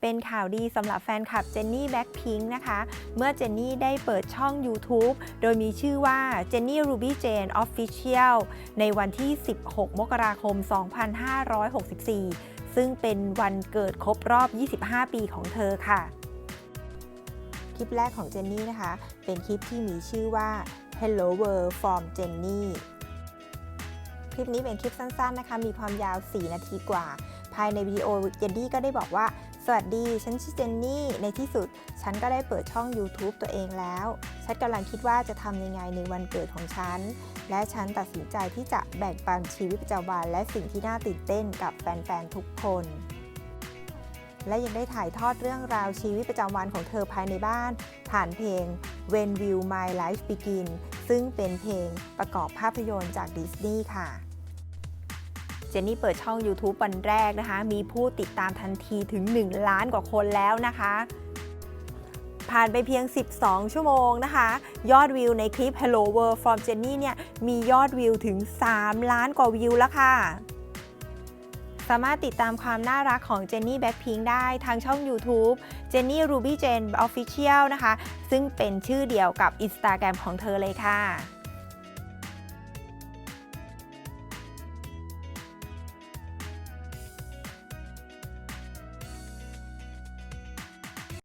เป็นข่าวดีสำหรับแฟนคลับเจนนี่แบ็คพิงค์นะคะ เมื่อเจนนี่ได้เปิดช่อง YouTube โดยมีชื่อว่า Jenny Ruby Jane Official ในวันที่ 16 มกราคม 2564 ซึ่งเป็นวันเกิดครบรอบ 25 ปีของเธอค่ะ คลิปแรกของเจนนี่นะคะ เป็นคลิปที่มีชื่อว่า Hello World from Jenny คลิปนี้เป็นคลิปสั้นๆนะคะ มีความยาว 4 นาทีกว่า ภายในวิดีโอเจนนี่ก็ได้บอกว่า สวัสดี ฉันชื่อเจนนี่ ในที่สุด ฉันก็ได้เปิดช่อง YouTube ตัวเองแล้ว ฉันกำลังคิดว่าจะทำยังไงในวันเกิดของฉัน และฉันตัดสินใจที่จะแบ่งปันชีวิตประจำวัน และสิ่งที่น่าตื่นเต้นกับแฟน ๆ ทุกคน และยังได้ถ่ายทอดเรื่องราวชีวิตประจำวันของเธอภายในบ้าน ผ่านเพลง When Will My Life Begin ซึ่งเป็นเพลงประกอบภาพยนตร์จากดิสนีย์ค่ะ เจนนี่เปิดช่อง YouTube วันแรกนะคะ มีผู้ติดตามทันทีถึง 1 ล้านกว่าคนแล้วนะคะ ผ่านไปเพียง 12 ชั่วโมงนะคะ ยอดวิวในคลิป Hello World from Jenny เนี่ย มียอดวิวถึง 3 ล้านกว่าวิวแล้วค่ะสามารถติดตามความน่ารักของเจนนี่แบ็คพิงได้ทางช่อง YouTube Jenny Ruby Jane Official นะคะ ซึ่งเป็นชื่อเดียวกับ Instagram ของเธอเลยค่ะ